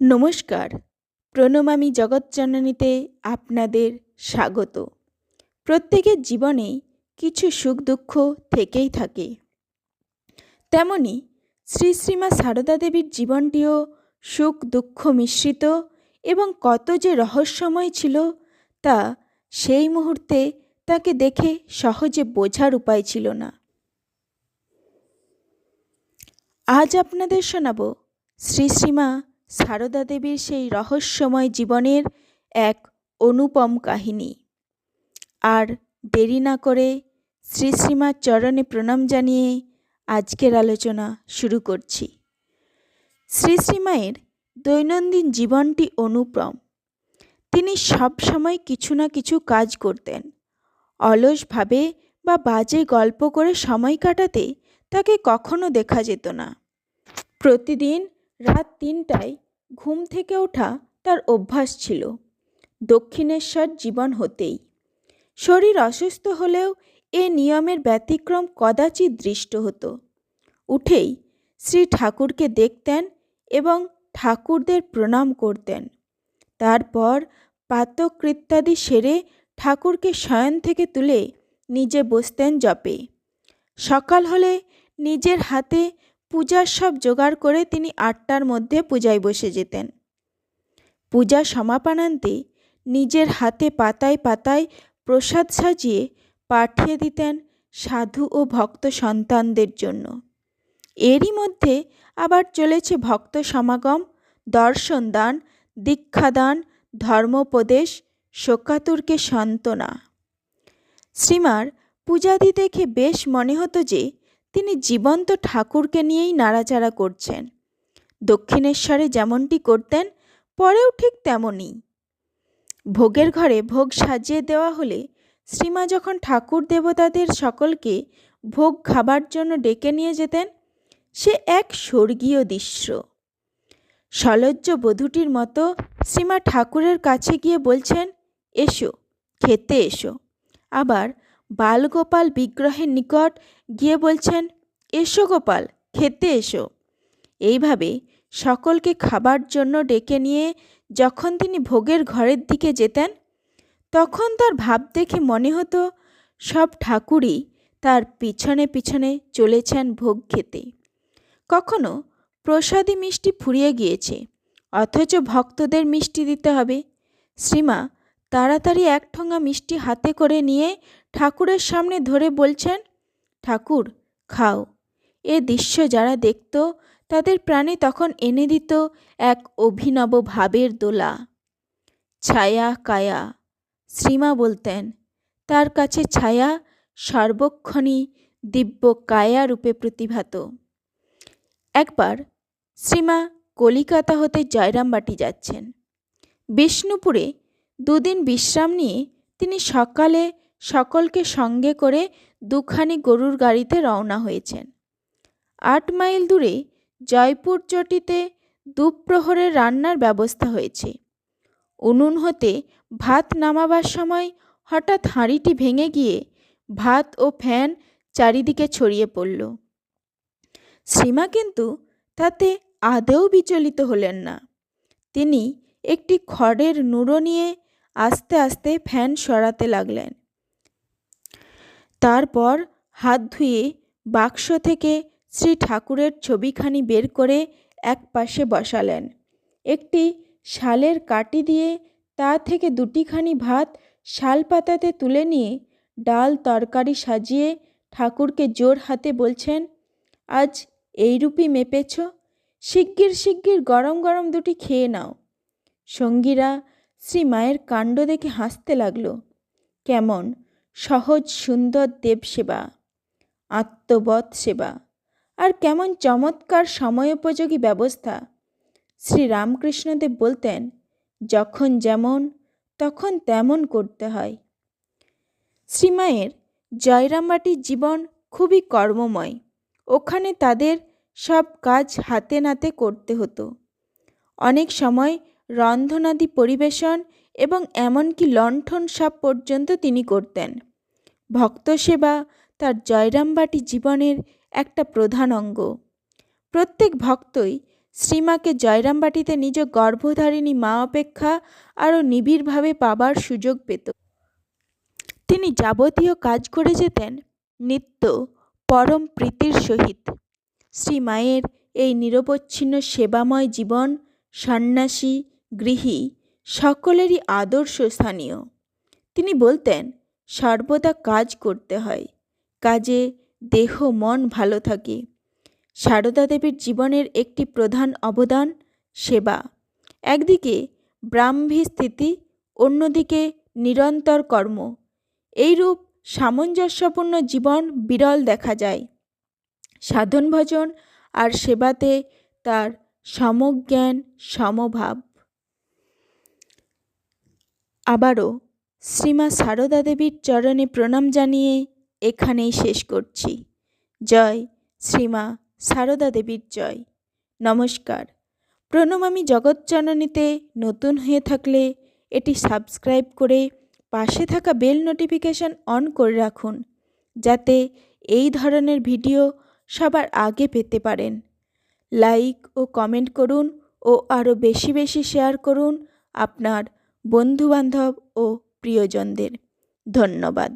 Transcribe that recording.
নমস্কার। প্রণমামী জগৎজননীতে আপনাদের স্বাগত। প্রত্যেকের জীবনে কিছু সুখ দুঃখ থেকেই থাকে। তেমনি শ্রী শ্রীমা সারদা দেবীর জীবনটিও সুখ দুঃখ মিশ্রিত এবং কত যে রহস্যময় ছিল তা সেই মুহূর্তে তাকে দেখে সহজে বোঝার উপায় ছিল না। আজ আপনাদের শোনাব শ্রী শ্রীমা সারদা দেবীর সেই রহস্যময় জীবনের এক অনুপম কাহিনী। আর দেরি না করে শ্রী শ্রীমার চরণে প্রণাম জানিয়ে আজকের আলোচনা শুরু করছি। শ্রী শ্রীমায়ের দৈনন্দিন জীবনটি অনুপম। তিনি সব সময় কিছু না কিছু কাজ করতেন। অলসভাবে বা বাজে গল্প করে সময় কাটাতে তাকে কখনো দেখা যেত না। প্রতিদিন রাত তিনটায় ঘুম থেকে ওঠা তার অভ্যাস ছিল। দক্ষিণেশ্বর জীবন হতেই। শরীর অসুস্থ হলেও এ নিয়মের ব্যতিক্রম কদাচিৎ দৃষ্ট হতো। উঠেই শ্রী ঠাকুরকে দেখতেন এবং ঠাকুরদের প্রণাম করতেন। তারপর পাতকৃত্যাদি সেরে ঠাকুরকে শয়ন থেকে তুলে নিজে বসতেন জপে। সকাল হলে নিজের হাতে পূজার সব জোগাড় করে তিনি আটটার মধ্যে পূজায় বসে যেতেন। পূজা সমাপনান্তে নিজের হাতে পাতায় পাতায় প্রসাদ সাজিয়ে পাঠিয়ে দিতেন সাধু ও ভক্ত সন্তানদের জন্য। এরই মধ্যে আবার চলেছে ভক্ত সমাগম, দর্শন দান দীক্ষাদান ধর্মোপদেশ, শোকাতুরকে সান্ত্বনা। শ্রীমার পূজাদি দেখে বেশ মনে হতো যে তিনি জীবন্ত ঠাকুরকে নিয়েই নাড়াচাড়া করছেন। দক্ষিণেশ্বরে যেমনটি করতেন, পরেও ঠিক তেমনই। ভোগের ঘরে ভোগ সাজিয়ে দেওয়া হলে শ্রীমা যখন ঠাকুর দেবতাদের সকলকে ভোগ খাবার জন্য ডেকে নিয়ে যেতেন, সে এক স্বর্গীয় দৃশ্য। সলজ্জ বধূটির মতো শ্রীমা ঠাকুরের কাছে গিয়ে বলছেন, এসো, খেতে এসো। আবার বালগোপাল বিগ্রহের নিকট গিয়ে বলছেন, এসো গোপাল, খেতে এসো। এইভাবে সকলকে খাবার জন্য ডেকে নিয়ে যখন তিনি ভোগের ঘরের দিকে যেতেন, তখন তার ভাব দেখে মনে হতো সব ঠাকুরই তার পিছনে পিছনে চলেছেন ভোগ খেতে। কখনো প্রসাদী মিষ্টি ফুরিয়ে গিয়েছে, অথচ ভক্তদের মিষ্টি দিতে হবে। শ্রীমা তাড়াতাড়ি এক ঠোঙা মিষ্টি হাতে করে নিয়ে ঠাকুরের সামনে ধরে বলছেন, ঠাকুর, খাও। এ দৃশ্য যারা দেখত, তাদের প্রাণে তখন এনে দিত এক অভিনব ভাবের দোলা। ছায়া কায়া, শ্রীমা বলতেন, তার কাছে ছায়া সর্বক্ষণই দিব্য কায়া রূপে প্রতিভাত। একবার শ্রীমা কলিকাতা হতে জয়রামবাটি যাচ্ছেন। বিষ্ণুপুরে দুদিন বিশ্রাম নিয়ে তিনি সকালে সকলকে সঙ্গে করে দুখানি গরুর গাড়িতে রওনা হয়েছেন। আট মাইল দূরে জয়পুর চটিতে দুপ্রহরের রান্নার ব্যবস্থা হয়েছে। উনুন হতে ভাত নামাবার সময় হঠাৎ হাঁড়িটি ভেঙে গিয়ে ভাত ও ফ্যান চারিদিকে ছড়িয়ে পড়ল। শ্রীমা কিন্তু তাতে আদৌ বিচলিত হলেন না। তিনি একটি খড়ের নুড়ো নিয়ে আস্তে আস্তে ফ্যান সরাতে লাগলেন। তারপর হাত ধুয়ে বাক্স থেকে শ্রী ঠাকুরের ছবিখানি বের করে এক পাশে বসালেন। একটি শালের কাটি দিয়ে তা থেকে দুটিখানি ভাত শাল পাতাতে তুলে নিয়ে ডাল তরকারি সাজিয়ে ঠাকুরকে জোর হাতে বলছেন, আজ এইরূপই মেপেছ? শিগগির শিগগির গরম গরম দুটি খেয়ে নাও। সঙ্গীরা শ্রী মায়ের কাণ্ড দেখে হাসতে লাগল। কেমন? সহজ, সুন্দর দেবসেবা আত্মবধ সেবা। আর কেমন চমৎকার সময়োপযোগী ব্যবস্থা। শ্রী রামকৃষ্ণদেব বলতেন, যখন যেমন, তখন তেমন করতে হয়। শ্রীমায়ের জয়রামবাটির জীবন খুবই কর্মময়। ওখানে তাদের সব কাজ হাতে নাতে করতে হতো। অনেক সময় রন্ধনাদি পরিবেশন এবং এমনকি লণ্ঠন সাপ পর্যন্ত তিনি করতেন। ভক্ত সেবা তার জয়রামবাটি জীবনের একটা প্রধান অঙ্গ। প্রত্যেক ভক্তই শ্রীমাকে জয়রামবাটিতে নিজ গর্ভধারিণী মা অপেক্ষা আরও নিবিড়ভাবে পাবার সুযোগ পেত। তিনি যাবতীয় কাজ করে যেতেন নিত্য পরম প্রীতির সহিত। শ্রীমায়ের এই নিরবচ্ছিন্ন সেবাময় জীবন, সন্ন্যাসী, গৃহী সকলেরই আদর্শ স্থানীয়। তিনি বলতেন, সর্বদা কাজ করতে হয়। কাজে দেহ, মন ভালো থাকে। সারদা দেবীর জীবনের একটি প্রধান অবদান সেবা। একদিকে ব্রাহ্মী স্থিতি, অন্যদিকে নিরন্তর কর্ম। এইরূপ সামঞ্জস্যপূর্ণ জীবন বিরল দেখা যায়। সাধন ভজন আর সেবাতে তার সমজ্ঞান, সমভাব। আবারও শ্রীমা সারদা দেবীর চরণে প্রণাম জানিয়ে এখানেই শেষ করছি। জয় শ্রীমা সারদা দেবীর জয়। নমস্কার। প্রণমামী জগৎজননীতে নতুন হয়ে থাকলে এটি সাবস্ক্রাইব করে পাশে থাকা বেল নোটিফিকেশান অন করে রাখুন, যাতে এই ধরনের ভিডিও সবার আগে পেতে পারেন। লাইক ও কমেন্ট করুন ও আরও বেশি বেশি শেয়ার করুন আপনার বন্ধুবান্ধব ও প্রিয়জনদের। ধন্যবাদ।